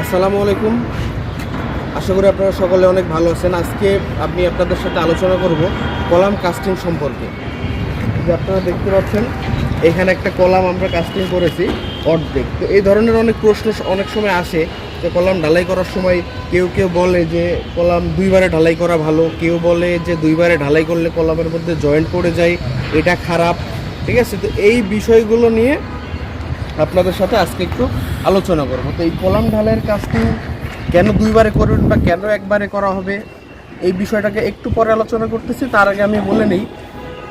আসসালামু আলাইকুম। আশা করি আপনারা সকলে অনেক ভালো আছেন। আজকে আমি আপনাদের সাথে আলোচনা করব কলাম কাস্টিং সম্পর্কে। যে আপনারা দেখতে পাচ্ছেন, এখানে একটা কলাম আমরা কাস্টিং করেছি, অর্ধেক। তো এই ধরনের অনেক প্রশ্ন অনেক সময় আসে যে কলাম ঢালাই করার সময় কেউ কেউ বলে যে কলাম দুইবারে ঢালাই করা ভালো, কেউ বলে যে দুইবারে ঢালাই করলে কলামের মধ্যে জয়েন্ট পড়ে যায়, এটা খারাপ। ঠিক আছে? তো এই বিষয়গুলো নিয়ে আপনাদের সাথে আজকে একটু আলোচনা করব। তো এই কলাম ঢালাইয়ের কাজটি কেন দুইবারে করবেন বা কেন একবারে করা হবে, এই বিষয়টাকে একটু পরে আলোচনা করতেছি। তার আগে আমি বলে নিই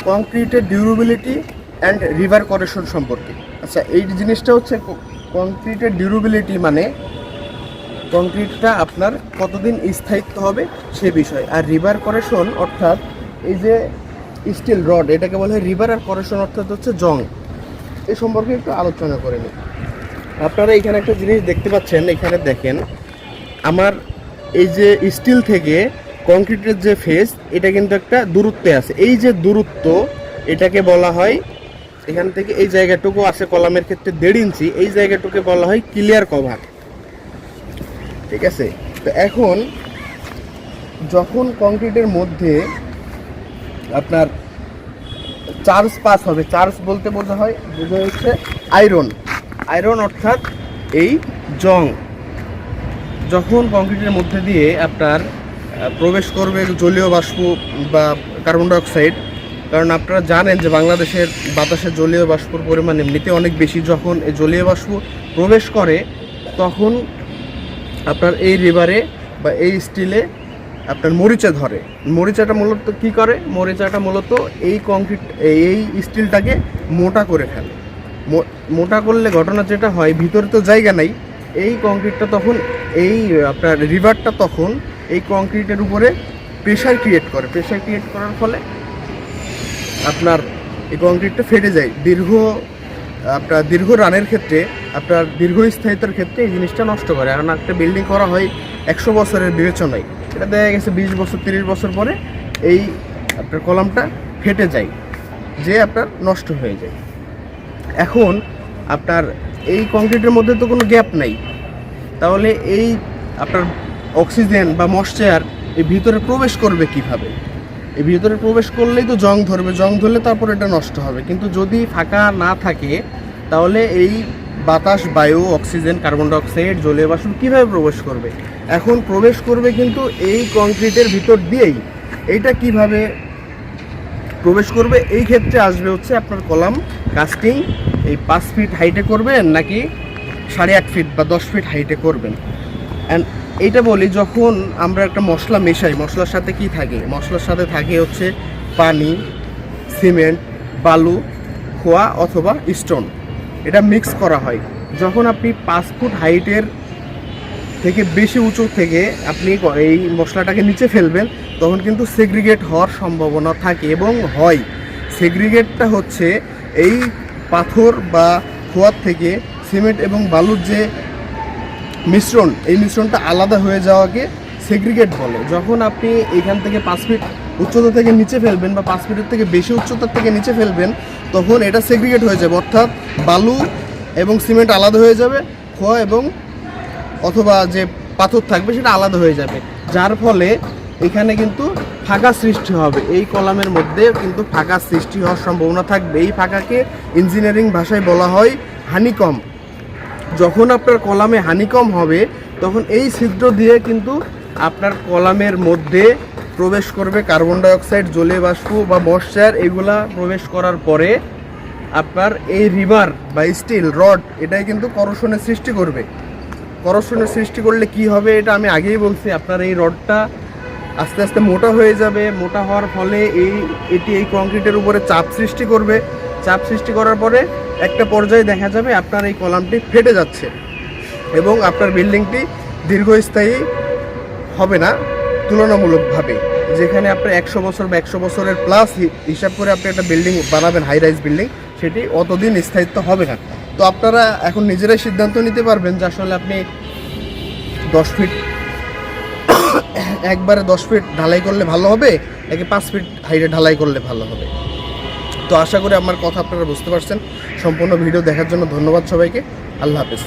কংক্রিটের ডিউরেবিলিটি অ্যান্ড রিভার করেশন সম্পর্কে। আচ্ছা এই জিনিসটা হচ্ছে কংক্রিটের ডিউরেবিলিটি মানে কংক্রিটটা আপনার কতদিন স্থায়িত্ব হবে সে বিষয়। আর রিভার করেশন অর্থাৎ এই যে স্টিল রড এটাকে বলা হয় রিভার আর করেশন অর্থাৎ হচ্ছে জং। এ সম্পর্কে একটু আলোচনা করে নিই। আপনারা এখানে একটা জিনিস দেখতে পাচ্ছেন, এখানে দেখেন, আমার এই যে স্টিল থেকে কংক্রিটের যে ফেস এটা কিন্তু একটা দূরত্বে আছে। এই যে দূরত্ব, এটাকে বলা হয়, এখান থেকে এই জায়গাটুকু আছে কলামের ক্ষেত্রে দেড় ইঞ্চি, এই জায়গাটুকে বলা হয় ক্লিয়ার কভার ঠিক আছে? তো এখন যখন কংক্রিটের মধ্যে আপনার চার্জ পাস হবে। চার্জ বলতে বোঝা হয়, বোঝা হচ্ছে আয়রন। আয়রন অর্থাৎ এই জং। যখন কংক্রিটের মধ্যে দিয়ে আপনার প্রবেশ করবে জলীয় বাষ্প বা কার্বন ডাইঅক্সাইড, কারণ আপনারা জানেন যে বাংলাদেশের বাতাসে জলীয় বাষ্পর পরিমাণ এমনিতে অনেক বেশি। যখন এই জলীয় বাষ্প প্রবেশ করে, তখন আপনার এই রিভারে বা এই স্টিলে আপনার মরিচা ধরে। মরিচাটা মূলত কি করে? মরিচাটা মূলত এই কংক্রিট এই স্টিলটাকে মোটা করে ফেলে। মোটা করলে ঘটনা যেটা হয়, ভিতরে তো জায়গা নাই। এই কংক্রিটটা তখন, এই, আপনার রিভারটা তখন এই কংক্রিটের উপরে প্রেশার ক্রিয়েট করে। প্রেশার ক্রিয়েট করার ফলে আপনার এই কংক্রিটটা ফেটে যায়। দীর্ঘ, আপনার দীর্ঘ রানের ক্ষেত্রে, আপনার দীর্ঘস্থায়িতার ক্ষেত্রে এই জিনিসটা নষ্ট করে। কারণ একটা বিল্ডিং করা হয় একশো বছরের বিবেচনায়। এটা দেখা গেছে বিশ বছর, তিরিশ বছর পরে এই আপনার কলামটা ফেটে যায়, যে আপনার নষ্ট হয়ে যায়। এখন আপনার এই কংক্রিটের মধ্যে তো কোনো গ্যাপ নাই। তাহলে এই আপনার অক্সিজেন বা মশ্চার এই ভিতরে প্রবেশ করবে কীভাবে? এই ভিতরে প্রবেশ করলেই তো জং ধরবে, জং ধরলে তারপর এটা নষ্ট হবে। কিন্তু যদি ফাঁকা না থাকে, তাহলে এই বাতাস, বায়ু, অক্সিজেন, কার্বন ডাইঅক্সাইড, জলীয় বাষ্প কীভাবে প্রবেশ করবে? এখন প্রবেশ করবে কিন্তু এই কংক্রিটের ভিতর দিয়েই। এইটা কীভাবে প্রবেশ করবে? এই ক্ষেত্রে আসবে হচ্ছে আপনার কলাম কাস্টিং এই পাঁচ ফিট হাইটে করবেন নাকি সাড়ে আট ফিট বা দশ ফিট হাইটে করবেন? অ্যান্ড এইটা বলি, যখন আমরা একটা মশলা মেশাই, মশলার সাথে কি থাকে? মশলার সাথে থাকে হচ্ছে পানি, সিমেন্ট, বালু, খোয়া অথবা স্টোন। এটা মিক্স করা হয়। যখন আপনি পাঁচ ফুট হাইটের থেকে বেশি উঁচু থেকে আপনি এই মশলাটাকে নিচে ফেলবেন, তখন কিন্তু সেগ্রিগেট হওয়ার সম্ভাবনা থাকে এবং হয়। সেগ্রিগেটটা হচ্ছে এই পাথর বা খোয়ার থেকে সিমেন্ট এবং বালুর যে মিশ্রণ, এই মিশ্রণটা আলাদা হয়ে যাওয়াকে সেগ্রিগেট বলে। যখন আপনি এখান থেকে পাঁচ ফিট উচ্চতা থেকে নিচে ফেলবেন বা পাঁচ ফিটের থেকে বেশি উচ্চতার থেকে নিচে ফেলবেন, তখন এটা সেগ্রিগেট হয়ে যাবে। অর্থাৎ বালু এবং সিমেন্ট আলাদা হয়ে যাবে, খোয়া এবং অথবা যে পাথর থাকবে সেটা আলাদা হয়ে যাবে। যার ফলে এখানে কিন্তু ফাঁকা সৃষ্টি হবে। এই কলামের মধ্যে কিন্তু ফাঁকা সৃষ্টি হওয়ার সম্ভাবনা থাকবে। এই ফাঁকাকে ইঞ্জিনিয়ারিং ভাষায় বলা হয় হানিকম যখন আপনার কলামে হানিকম হবে, তখন এই ছিদ্র দিয়ে কিন্তু আপনার কলামের মধ্যে প্রবেশ করবে কার্বন ডাইঅক্সাইড জলে বাষ্প বা ময়শ্চার এগুলা প্রবেশ করার পরে আপনার এই রিভার বা স্টিল, রড, এটাই কিন্তু করশনের সৃষ্টি করবে। করশনের সৃষ্টি করলে কি হবে এটা আমি আগেই বলছি। আপনার এই রডটা আস্তে আস্তে মোটা হয়ে যাবে। মোটা হওয়ার ফলে এই, এটি এই কংক্রিটের উপরে চাপ সৃষ্টি করবে। চাপ সৃষ্টি করার পরে একটা পর্যায়ে দেখা যাবে আপনার এই কলামটি ফেটে যাচ্ছে এবং আপনার বিল্ডিংটি দীর্ঘস্থায়ী হবে না তুলনামূলকভাবে। যেখানে আপনার একশো বছর বা একশো বছরের প্লাস হিসাব করে আপনি একটা বিল্ডিং বানাবেন হাই রাইজ বিল্ডিং, সেটি অতদিন স্থায়িত্ব হবে না। তো আপনারা এখন নিজেরাই সিদ্ধান্ত নিতে পারবেন যে আসলে আপনি দশ ফিট একবারে দশ ফিট ঢালাই করলে ভালো হবে, নাকি পাঁচ ফিট হাইটে ঢালাই করলে ভালো হবে? তো আশা করি আমার কথা আপনারা বুঝতে পারছেন। সম্পূর্ণ ভিডিও দেখার জন্য ধন্যবাদ সবাইকে। আল্লাহ হাফেজ।